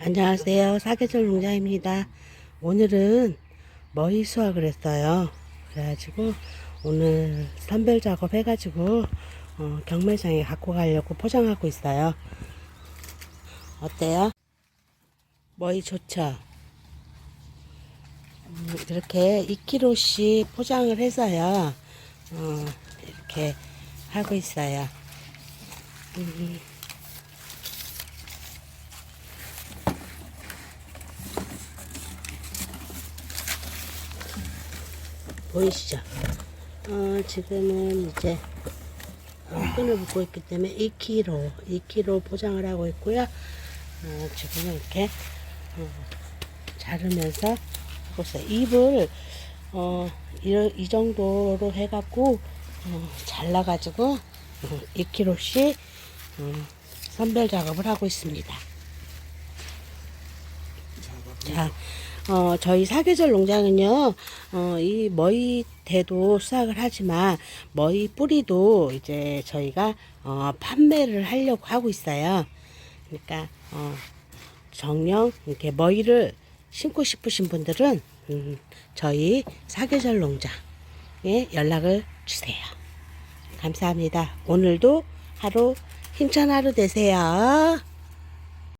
안녕하세요. 사계절 농장입니다. 오늘은 머위 수확을 했어요. 그래가지고 오늘 선별 작업 해가지고 어, 경매장에 갖고 가려고 포장하고 있어요. 어때요? 머위 좋죠? 음, 이렇게 2kg씩 포장을 해서요. 어, 이렇게 하고 있어요. 음. 보이시죠? 어, 지금은 이제 어, 끈을 묶고 있기 때문에 2kg, 2kg 포장을 하고 있고요. 어, 지금은 이렇게 어, 자르면서 하고 있어요. 잎을 어, 이, 이 정도로 해갖고 어, 잘라가지고 어, 2kg씩 어, 선별 작업을 하고 있습니다. 자, 어, 저희 사계절 농장은요, 어, 이 머위 대도 수확을 하지만, 머위 뿌리도 이제 저희가, 어, 판매를 하려고 하고 있어요. 그러니까, 어, 정령, 이렇게 머위를 심고 싶으신 분들은, 음, 저희 사계절 농장에 연락을 주세요. 감사합니다. 오늘도 하루 힘찬 하루 되세요.